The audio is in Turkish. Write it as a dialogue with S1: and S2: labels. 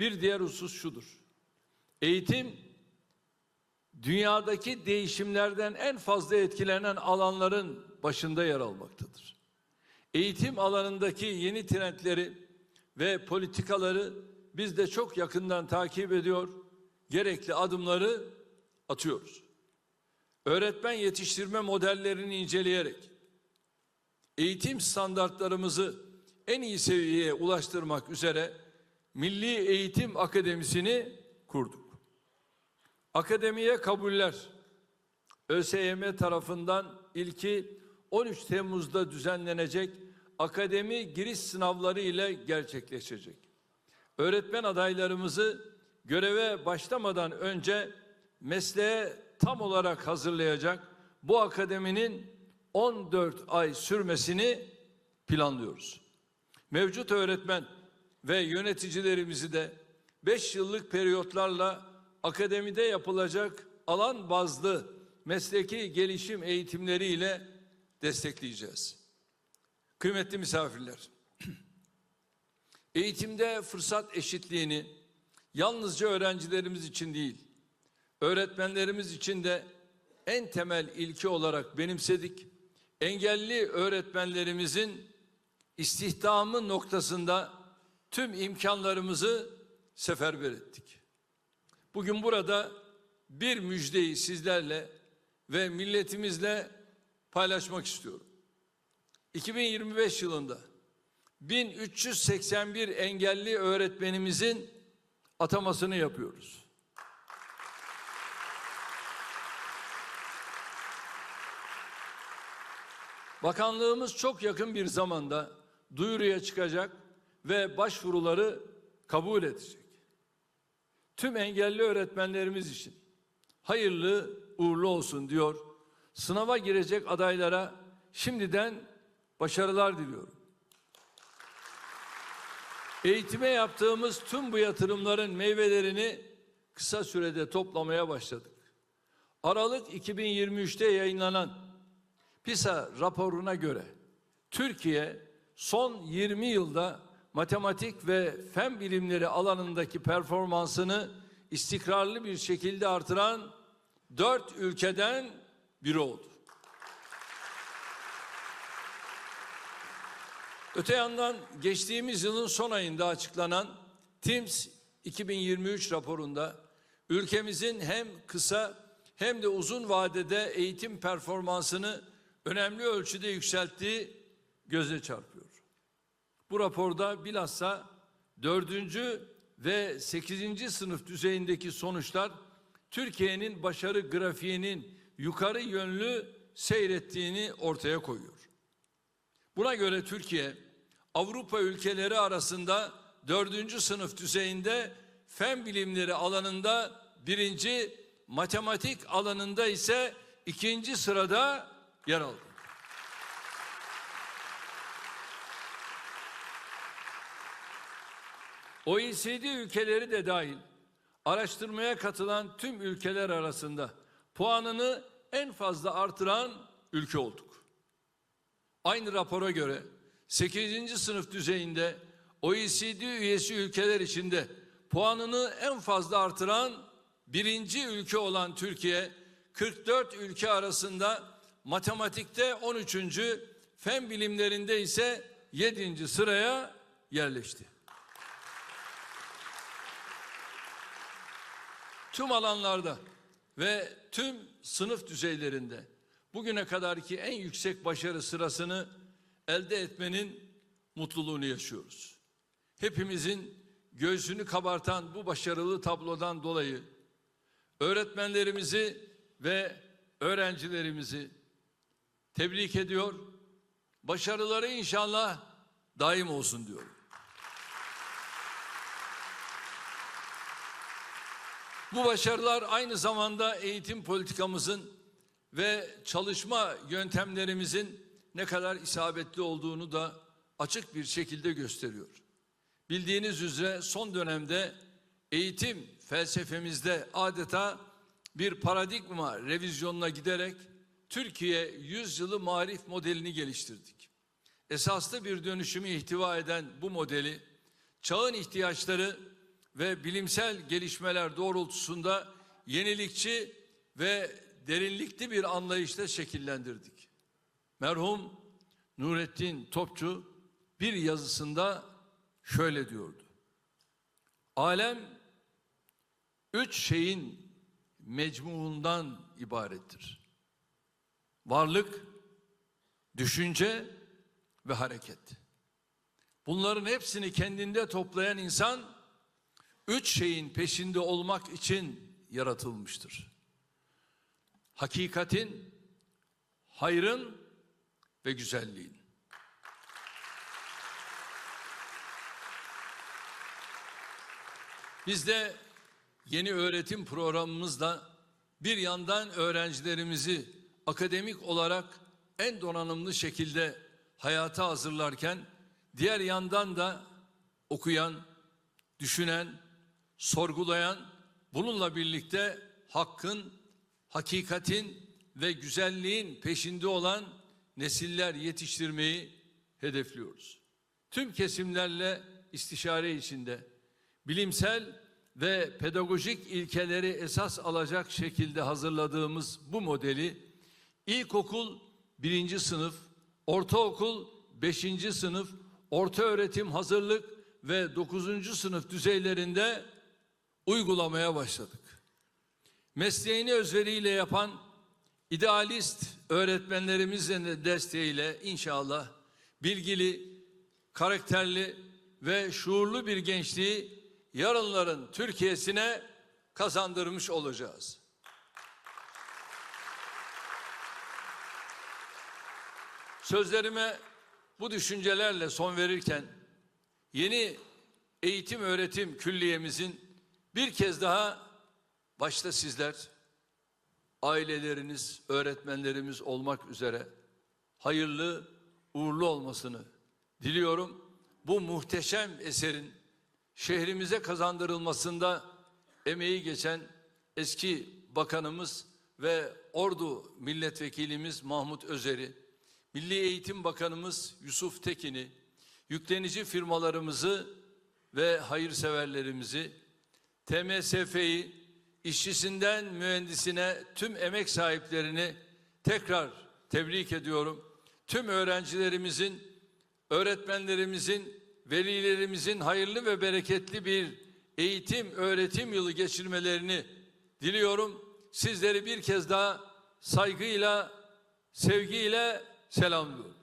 S1: Bir diğer husus şudur. Eğitim dünyadaki değişimlerden en fazla etkilenen alanların başında yer almaktadır. Eğitim alanındaki yeni trendleri ve politikaları biz de çok yakından takip ediyor, gerekli adımları atıyoruz. Öğretmen yetiştirme modellerini inceleyerek eğitim standartlarımızı en iyi seviyeye ulaştırmak üzere Milli Eğitim Akademisi'ni kurduk. Akademiye kabuller ÖSYM tarafından ilki 13 Temmuz'da düzenlenecek akademi giriş sınavları ile gerçekleşecek. Öğretmen adaylarımızı göreve başlamadan önce mesleğe tam olarak hazırlayacak bu akademinin 14 ay sürmesini planlıyoruz. Mevcut öğretmen ve yöneticilerimizi de 5 yıllık periyotlarla akademide yapılacak alan bazlı mesleki gelişim eğitimleriyle destekleyeceğiz. Kıymetli misafirler, eğitimde fırsat eşitliğini yalnızca öğrencilerimiz için değil, öğretmenlerimiz için de en temel ilke olarak benimsedik. Engelli öğretmenlerimizin istihdamı noktasında tüm imkanlarımızı seferber ettik. Bugün burada bir müjdeyi sizlerle ve milletimizle paylaşmak istiyorum. 2025 yılında 1381 engelli öğretmenimizin atamasını yapıyoruz. Bakanlığımız çok yakın bir zamanda duyuruya çıkacak ve başvuruları kabul edecek. Tüm engelli öğretmenlerimiz için hayırlı uğurlu olsun diyor. Sınava girecek adaylara şimdiden başarılar diliyorum. Eğitime yaptığımız tüm bu yatırımların meyvelerini kısa sürede toplamaya başladık. Aralık 2023'te yayınlanan PISA raporuna göre Türkiye son 20 yılda matematik ve fen bilimleri alanındaki performansını istikrarlı bir şekilde artıran dört ülkeden biri oldu. Öte yandan geçtiğimiz yılın son ayında açıklanan TIMS 2023 raporunda ülkemizin hem kısa hem de uzun vadede eğitim performansını önemli ölçüde yükselttiği göze çarpıyor. Bu raporda bilhassa dördüncü ve sekizinci sınıf düzeyindeki sonuçlar Türkiye'nin başarı grafiğinin yukarı yönlü seyrettiğini ortaya koyuyor. Buna göre Türkiye Avrupa ülkeleri arasında dördüncü sınıf düzeyinde fen bilimleri alanında birinci, matematik alanında ise ikinci sırada yer aldı. OECD ülkeleri de dahil araştırmaya katılan tüm ülkeler arasında puanını en fazla artıran ülke olduk. Aynı rapora göre 8. sınıf düzeyinde OECD üyesi ülkeler içinde puanını en fazla artıran birinci ülke olan Türkiye 44 ülke arasında matematikte 13. fen bilimlerinde ise 7. sıraya yerleşti. Tüm alanlarda ve tüm sınıf düzeylerinde bugüne kadarki en yüksek başarı sırasını elde etmenin mutluluğunu yaşıyoruz. Hepimizin göğsünü kabartan bu başarılı tablodan dolayı öğretmenlerimizi ve öğrencilerimizi tebrik ediyor. Başarıları inşallah daim olsun diyorum. Bu başarılar aynı zamanda eğitim politikamızın ve çalışma yöntemlerimizin ne kadar isabetli olduğunu da açık bir şekilde gösteriyor. Bildiğiniz üzere son dönemde eğitim felsefemizde adeta bir paradigma revizyonuna giderek Türkiye yüzyılı marif modelini geliştirdik. Esaslı bir dönüşümü ihtiva eden bu modeli çağın ihtiyaçları ve bilimsel gelişmeler doğrultusunda yenilikçi ve derinlikli bir anlayışla şekillendirdik. Merhum Nurettin Topçu bir yazısında şöyle diyordu. Alem üç şeyin mecmuundan ibarettir. Varlık, düşünce ve hareket. Bunların hepsini kendinde toplayan insan üç şeyin peşinde olmak için yaratılmıştır. Hakikatin, hayrın ve güzelliğin. Biz de yeni öğretim programımızda bir yandan öğrencilerimizi akademik olarak en donanımlı şekilde hayata hazırlarken diğer yandan da okuyan, düşünen, sorgulayan, bununla birlikte hakkın, hakikatin ve güzelliğin peşinde olan nesiller yetiştirmeyi hedefliyoruz. Tüm kesimlerle istişare içinde bilimsel ve pedagojik ilkeleri esas alacak şekilde hazırladığımız bu modeli ilkokul birinci sınıf, ortaokul beşinci sınıf, orta öğretim hazırlık ve dokuzuncu sınıf düzeylerinde uygulamaya başladık. Mesleğini özveriyle yapan idealist öğretmenlerimizin de desteğiyle inşallah bilgili, karakterli ve şuurlu bir gençliği yarınların Türkiye'sine kazandırmış olacağız. Sözlerime bu düşüncelerle son verirken yeni eğitim öğretim külliyemizin bir kez daha başta sizler aileleriniz, öğretmenlerimiz olmak üzere hayırlı, uğurlu olmasını diliyorum. Bu muhteşem eserin şehrimize kazandırılmasında emeği geçen eski bakanımız ve Ordu milletvekilimiz Mahmut Özer'i, Milli Eğitim Bakanımız Yusuf Tekin'i, yüklenici firmalarımızı ve hayırseverlerimizi, TMSF'yi, işçisinden mühendisine tüm emek sahiplerini tekrar tebrik ediyorum. Tüm öğrencilerimizin, öğretmenlerimizin, velilerimizin hayırlı ve bereketli bir eğitim, öğretim yılı geçirmelerini diliyorum. Sizleri bir kez daha saygıyla, sevgiyle selamlıyorum.